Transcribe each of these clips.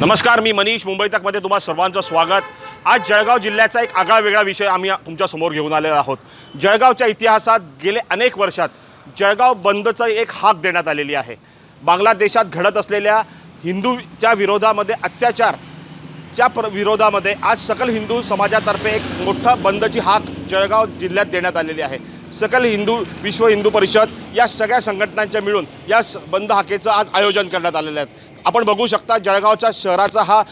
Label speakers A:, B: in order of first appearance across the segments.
A: नमस्कार मी मनीष. मुंबई तकमध्ये तुम्हा सर्वांचं स्वागत. आज जळगाव जिल्ह्याचा एक आगळा वेगळा विषय आम्ही तुमच्यासमोर घेऊन आलेला आहोत. जळगावच्या इतिहासात गेले अनेक वर्षात जळगाव बंदचं एक हाक देण्यात आलेली आहे. बांगलादेशात घडत असलेल्या हिंदूच्या विरोधामध्ये अत्याचार च्या प्र विरोधामध्ये आज सकल हिंदू समाजातर्फे एक मोठा बंदची हाक जळगाव जिल्ह्यात देण्यात आलेली आहे. सकल हिंदू विश्व हिंदू परिषद या सगळ्या संघटनांच्या मिळून या स बंद हाकेचं आज आयोजन करण्यात आलेलं आहे. आपण बघू शकता जळगावच्या शहराचा हा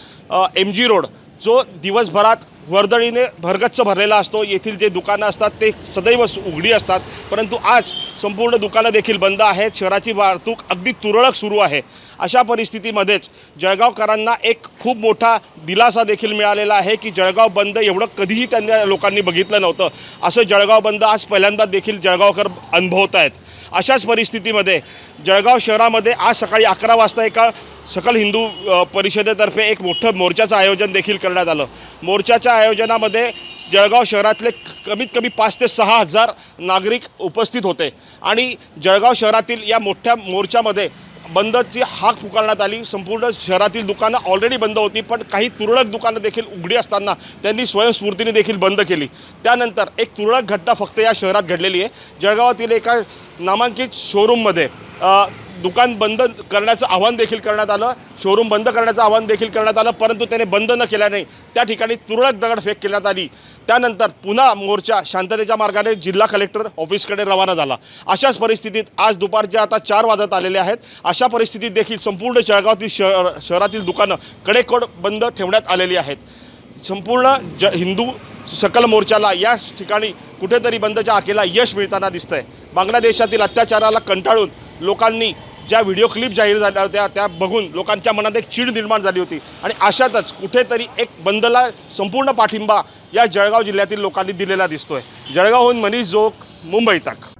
A: एम जी रोड जो दिवसभरात वर्दळीने भरगच्च भरलेला असतो. येथील जे दुकानं असतात ते सदैव उघडी असतात. परंतु आज संपूर्ण दुकानं देखील बंद आहेत. शहराची वाहतूक अगदी तुरळक सुरू आहे. अशा परिस्थितीमध्येच जळगावकरांना एक खूप मोठा दिलासा देखील मिळालेला आहे की जळगाव बंद एवढं कधीही त्यांना लोकांनी बघितलं नव्हतं. असं जळगाव बंद आज पहिल्यांदा देखील जळगावकर अनुभवत आहेत. अशाच परिस्थितीमध्ये जळगाव शहरामध्ये आज सकाळी अकरा वाजता एका सकल हिंदू परिषदेतर्फे एक मोठं मोर्चाचं आयोजन देखील करण्यात आलं. मोर्चाच्या आयोजनामध्ये जळगाव शहरातले कमीत कमी पाच ते सहा हजार नागरिक उपस्थित होते. आणि जळगाव शहरातील या मोठ्या मोर्चामध्ये बंदची हाक पुकारण्यात आली. संपूर्ण शहरातील दुकानं ऑलरेडी बंद होती पण काही तुरळक दुकानं देखील उघडी असताना त्यांनी स्वयंस्फूर्तीने देखील बंद केली. त्यानंतर एक तुरळक घटना फक्त या शहरात घडलेली आहे. जळगावातील एका नामांकित शोरूममध्ये दुकान बंद करण्याचं आव्हान देखील करण्यात आलं शोरूम बंद करण्याचं आव्हान देखील करण्यात आलं परंतु त्याने बंद न केल्याने त्या ठिकाणी तुरळक दगडफेक करण्यात आली. त्यानंतर पुन्हा मोर्चा शांततेच्या मार्गाने जिल्हा कलेक्टर ऑफिसकडे रवाना झाला. अशाच परिस्थितीत आज दुपारच्या आता चार वाजत आलेले आहेत. अशा परिस्थितीत देखील संपूर्ण जळगावातील शहर शहरातील दुकानं कडेकोड बंद ठेवण्यात आलेली आहेत. संपूर्ण ज हिंदू सकल मोर्चाला या ठिकाणी कुठेतरी बंदच्या आखेला यश मिळताना दिसतंय. बांगलादेशातील अत्याचाराला कंटाळून लोकांनी ज्या व्हिडिओ क्लिप जाहीर झाल्या होत्या त्या बघून लोकांच्या मनात एक चीड निर्माण झाली होती. आणि अशातच कुठेतरी एक बंदला संपूर्ण पाठिंबा या जळगाव जिल्ह्यातील लोकांनी दिलेला दिसतोय. जळगावहून मनीष जोग मुंबई तक.